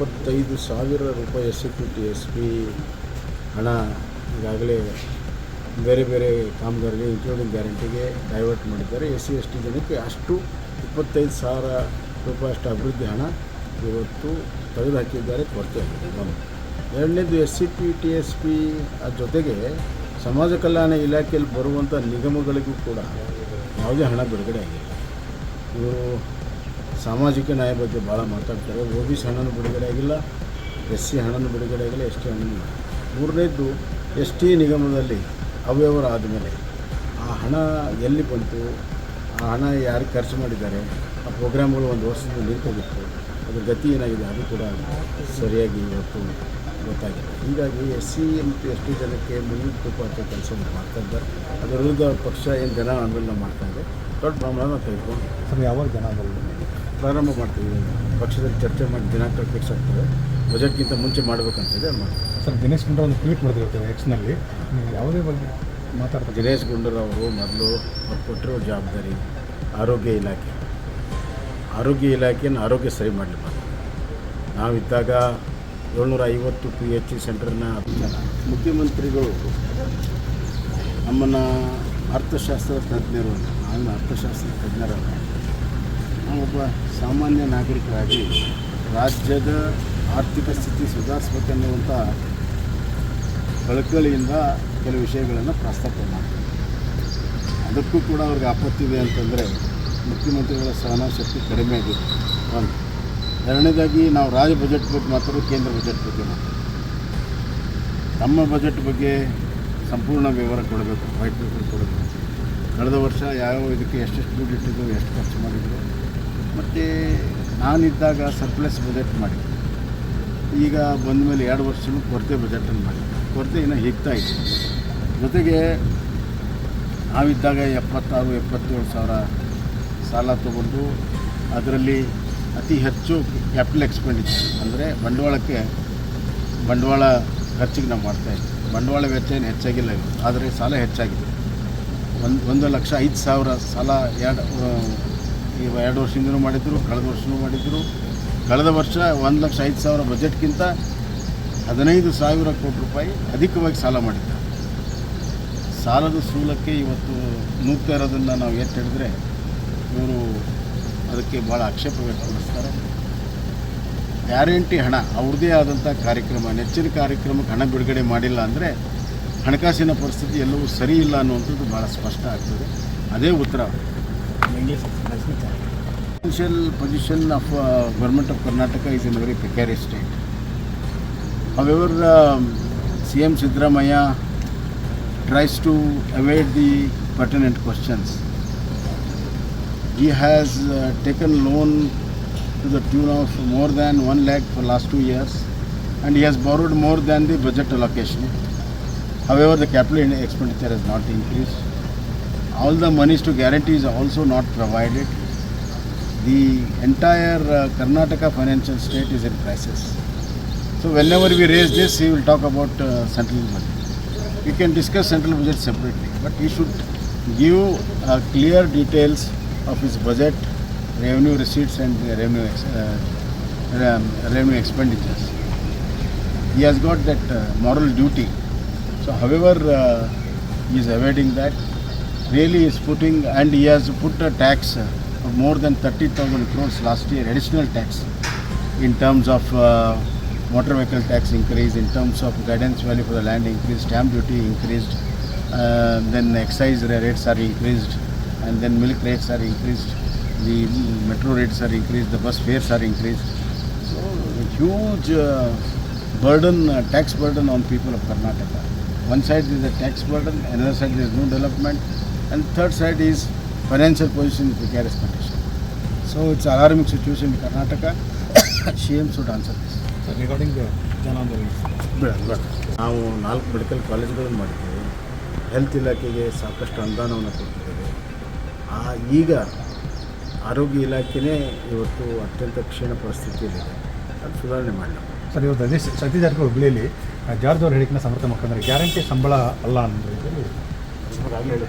ಇಪ್ಪತ್ತೈದು ಸಾವಿರ ರೂಪಾಯಿ S C P T S P ಹಣ ಈಗಾಗಲೇ ಬೇರೆ ಬೇರೆ ಕಾಮಗಾರಿಗೆ ಇನ್ಕ್ಲೂಡಿಂಗ್ ಗ್ಯಾರಂಟಿಗೆ ಡೈವರ್ಟ್ ಮಾಡಿದ್ದಾರೆ. ಎಸ್ ಸಿ, ಎಸ್ ಟಿ ಜನಕ್ಕೆ ಅಷ್ಟು ಇಪ್ಪತ್ತೈದು ಸಾವಿರ ರೂಪಾಯಿ ಅಷ್ಟು ಅಭಿವೃದ್ಧಿ ಹಣ ಇವತ್ತು ತೆಗೆದು ಹಾಕಿದ್ದಾರೆ, ಕೊರತೆ ಒಂದು ಎರಡನೇದು S C P T S P ಜೊತೆಗೆ ಸಮಾಜ ಕಲ್ಯಾಣ ಇಲಾಖೆಯಲ್ಲಿ ಬರುವಂಥ ನಿಗಮಗಳಿಗೂ ಕೂಡ ಯಾವುದೇ ಹಣ ಬಿಡುಗಡೆ ಆಗಿಲ್ಲ. ಇವರು ಸಾಮಾಜಿಕ ನ್ಯಾಯ ಬಗ್ಗೆ ಭಾಳ ಮಾತಾಡ್ತಾರೆ. ಒ ಬಿ ಸಿ ಹಣನೂ ಬಿಡುಗಡೆ ಆಗಿಲ್ಲ, ಎಸ್ ಸಿ ಹಣನೂ ಬಿಡುಗಡೆ ಆಗಿಲ್ಲ, ಎಸ್ ಟಿ ಹಣನೂ. ಮೂರನೇದ್ದು, ಎಸ್ ಟಿ ನಿಗಮದಲ್ಲಿ ಅವ್ಯವಹಾರ ಆದಮೇಲೆ ಆ ಹಣ ಎಲ್ಲಿ ಬಂತು, ಆ ಹಣ ಯಾರು ಖರ್ಚು ಮಾಡಿದ್ದಾರೆ, ಆ ಪ್ರೋಗ್ರಾಮ್ಗಳು ಒಂದು ವರ್ಷದಿಂದ ನಿಂತೋಗಿತ್ತು, ಅದ್ರ ಗತಿ ಏನಾಗಿದೆ ಅದು ಕೂಡ ಸರಿಯಾಗಿ ಇವತ್ತು ಗೊತ್ತಾಗಿದೆ. ಹೀಗಾಗಿ ಎಸ್ ಸಿ ಮತ್ತು ಎಸ್ ಟಿ ಜನಕ್ಕೆ ಮುಂದಿನ ತುಪ್ಪ ಅಂತ ಕೆಲಸ ಮಾಡ್ತಾ ಇದ್ದಾರೆ. ಅದರ ವಿರುದ್ಧ ಪಕ್ಷ ಏನು ಜನ ಆಂದೋಲನ ಮಾಡ್ತಾ ಇದೆ, ದೊಡ್ಡ ಪ್ರಮಾಣ ತೆಗೆದುಕೊಂಡು ಸರ್, ಯಾವಾಗ ಜನ ಬರಲಿಲ್ಲ ಪ್ರಾರಂಭ ಮಾಡ್ತೀವಿ. ಪಕ್ಷದಲ್ಲಿ ಚರ್ಚೆ ಮಾಡಿ ದಿನಾಂಕ ಫಿಕ್ಸ್ ಆಗ್ತದೆ ಬಜೆಟ್ಗಿಂತ ಮುಂಚೆ ಮಾಡಬೇಕಂತಿದೆ ಮಾಡ್ತೀವಿ. ಸರ್ ದಿನೇಶ್ ಗುಂಡೂರಾವ್ ಒಂದು ಟ್ವೀಟ್ ಮಾಡಿದ್ರು ಎಕ್ಸ್ನಲ್ಲಿ ನೀವು ಯಾವುದೇ ಬಗ್ಗೆ ಮಾತಾಡ್ತಾರೆ ದಿನೇಶ್ ಗುಂಡೂರಾವರು ಮೊದಲು ಅವ್ರು ಕೊಟ್ಟಿರೋ ಜವಾಬ್ದಾರಿ ಆರೋಗ್ಯ ಇಲಾಖೆ. ಆರೋಗ್ಯ ಇಲಾಖೆಯನ್ನು ಆರೋಗ್ಯ ಸರಿ ಮಾಡಲಿಲ್ಲ. ನಾವಿದ್ದಾಗ ಏಳ್ನೂರ ಐವತ್ತು ಪಿ ಎಚ್ ಸಿ ಸೆಂಟರ್ನ ಮುಖ್ಯಮಂತ್ರಿಗಳು ನಮ್ಮನ್ನು ಅರ್ಥಶಾಸ್ತ್ರ ತಜ್ಞರು ನಾನು ಅರ್ಥಶಾಸ್ತ್ರ ತಜ್ಞರಲ್ಲ. ನಾವೊಬ್ಬ ಸಾಮಾನ್ಯ ನಾಗರಿಕರಾಗಿ ರಾಜ್ಯದ ಆರ್ಥಿಕ ಸ್ಥಿತಿ ಸುಧಾರಿಸ್ಬೇಕನ್ನುವಂಥ ಕಳಕಳಿಯಿಂದ ಕೆಲವು ವಿಷಯಗಳನ್ನು ಪ್ರಸ್ತಾಪ ಮಾಡ್ತಾರೆ. ಅದಕ್ಕೂ ಕೂಡ ಅವ್ರಿಗೆ ಆಪತ್ತಿದೆ ಅಂತಂದರೆ ಮುಖ್ಯಮಂತ್ರಿಗಳ ಸಹನಾ ಶಕ್ತಿ ಕಡಿಮೆ ಆಗಿದೆ. ಒಂದು ಎರಡನೇದಾಗಿ ನಾವು ರಾಜ್ಯ ಬಜೆಟ್ ಬಗ್ಗೆ ಮಾತಾಡೋದು ಕೇಂದ್ರ ಬಜೆಟ್ ಬಗ್ಗೆ ಮಾತಾಡೋದು ನಮ್ಮ ಬಜೆಟ್ ಬಗ್ಗೆ ಸಂಪೂರ್ಣ ವಿವರ ಕೊಡಬೇಕು, ವೈಟ್ ಪೇಪರ್ ಕೊಡಬೇಕು. ಕಳೆದ ವರ್ಷ ಯಾವ ಇದಕ್ಕೆ ಎಷ್ಟೆಷ್ಟು ದುಡ್ಡು ಇಟ್ಟಿದ್ದು ಎಷ್ಟು ಖರ್ಚು ಮಾಡಿದ್ರು ಮತ್ತು ನಾನಿದ್ದಾಗ ಸರ್ಪ್ಲಸ್ ಬಜೆಟ್ ಮಾಡಿದ್ದೆ. ಈಗ ಬಂದ ಮೇಲೆ ಎರಡು ವರ್ಷವೂ ಕೊರತೆ ಬಜೆಟನ್ನು ಮಾಡಿ ಕೊರತೆ ಇನ್ನು ಹಿಗ್ತಾ ಇದೆ. ಜೊತೆಗೆ ನಾವಿದ್ದಾಗ ಎಪ್ಪತ್ತಾರು, ಎಪ್ಪತ್ತೇಳು ಸಾವಿರ ಸಾಲ ತಗೊಂಡು ಅದರಲ್ಲಿ ಅತಿ ಹೆಚ್ಚು ಕ್ಯಾಪಿಟಲ್ ಎಕ್ಸ್ಪೆಂಡಿಚರ್ ಅಂದರೆ ಬಂಡವಾಳಕ್ಕೆ ಬಂಡವಾಳ ಖರ್ಚಿಗೆ ನಾವು ಮಾಡ್ತಾಯಿದ್ವಿ ಬಂಡವಾಳ ವೆಚ್ಚ ಏನು ಹೆಚ್ಚಾಗಿಲ್ಲ ಆದರೆ ಸಾಲ ಹೆಚ್ಚಾಗಿದೆ. ಒಂದು ಒಂದು ಲಕ್ಷ ಐದು ಸಾವಿರ ಸಾಲ ಎರಡು ಈಗ ಎರಡು ವರ್ಷದಿಂದನೂ ಮಾಡಿದ್ರು, ಕಳೆದ ವರ್ಷವೂ ಮಾಡಿದ್ರು. ಕಳೆದ ವರ್ಷ ಒಂದು ಲಕ್ಷ ಐದು ಸಾವಿರ ಬಜೆಟ್ಗಿಂತ ಹದಿನೈದು ಸಾವಿರ ಕೋಟಿ ರೂಪಾಯಿ ಅಧಿಕವಾಗಿ ಸಾಲ ಮಾಡಿದ್ದಾರೆ ಸಾಲದ ಸೂಲಕ್ಕೆ ಇವತ್ತು ನೂಗ್ತಾ ಇರೋದನ್ನು ನಾವು ಎತ್ತಿ ಹಿಡಿದ್ರೆ ಇವರು ಅದಕ್ಕೆ ಭಾಳ ಆಕ್ಷೇಪ ವ್ಯಕ್ತಪಡಿಸ್ತಾರೆ. ಗ್ಯಾರಂಟಿ ಹಣ, ಅವ್ರದ್ದೇ ಆದಂಥ ಕಾರ್ಯಕ್ರಮ, ನೆಚ್ಚಿನ ಕಾರ್ಯಕ್ರಮಕ್ಕೆ ಹಣ ಬಿಡುಗಡೆ ಮಾಡಿಲ್ಲ ಅಂದರೆ ಹಣಕಾಸಿನ ಪರಿಸ್ಥಿತಿ ಎಲ್ಲವೂ ಸರಿ ಇಲ್ಲ ಅನ್ನುವಂಥದ್ದು ಭಾಳ ಸ್ಪಷ್ಟ ಆಗ್ತದೆ. ಅದೇ ಉತ್ತರ. Financial position of uh, government of Karnataka is in a very precarious state. However, CM um, Sidramaya tries to evade the pertinent questions. He has uh, taken loan to the tune of more than 1 lakh for last two years and he has borrowed more than the budget allocation. However, the capital expenditure has not increased. All the monies to guarantee is also not provided. The entire uh, Karnataka financial state is in crisis. So whenever we raise this, he will talk about uh, central budget. We can discuss central budget separately, but he should give uh, clear details of his budget, revenue receipts and revenue ex- uh, um, revenue expenditures. He has got that uh, moral duty. So however uh, he is evading that, really is putting, and he has put a tax uh, of more than 30,000 crores last year, additional tax in terms of uh, motor vehicle tax increase, in terms of guidance value for the land increase, stamp duty increased, uh, then excise rates are increased, and then milk rates are increased, the metro rates are increased, the bus fares are increased. So a huge uh, burden, uh, tax burden on people of Karnataka. One side is the tax burden, another side there is no development, and third side is financial position in precarious condition. So it's alarming situation in Karnataka. CM should answer this. Sir regarding the ನಾವು ನಾಲ್ಕು medical ಕಾಲೇಜ್ಗಳನ್ನು ಮಾಡಿದ್ದೇವೆ. Health ಇಲಾಖೆಗೆ ಸಾಕಷ್ಟು ಅನುದಾನವನ್ನು ಕೊಟ್ಟಿದ್ದೇವೆ. ಆ ಈಗ ಆರೋಗ್ಯ ಇಲಾಖೆನೇ ಇವತ್ತು ಅತ್ಯಂತ ಕ್ಷೀಣ ಪರಿಸ್ಥಿತಿಯಲ್ಲಿದೆ. ಅದು ಸುಧಾರಣೆ ಮಾಡಲ್ಲ ಸರ್ ಇವತ್ತು ಅದೇ ಸತೀಶ್ ಜಾರಕಿಹೊಳಿ ಹುಬ್ಳಿಯಲ್ಲಿ ಆ, ಜಾರ್ಜ್ ಅವ್ರ ಹೇಳಿಕೆನ ಸಮರ್ಥ ಮಾಡ್ಕೊಂಡ್ರೆ ಗ್ಯಾರಂಟಿ ಸಂಬಳ ಅಲ್ಲ ಅನ್ನೋದು ಹೇಳಿದೆ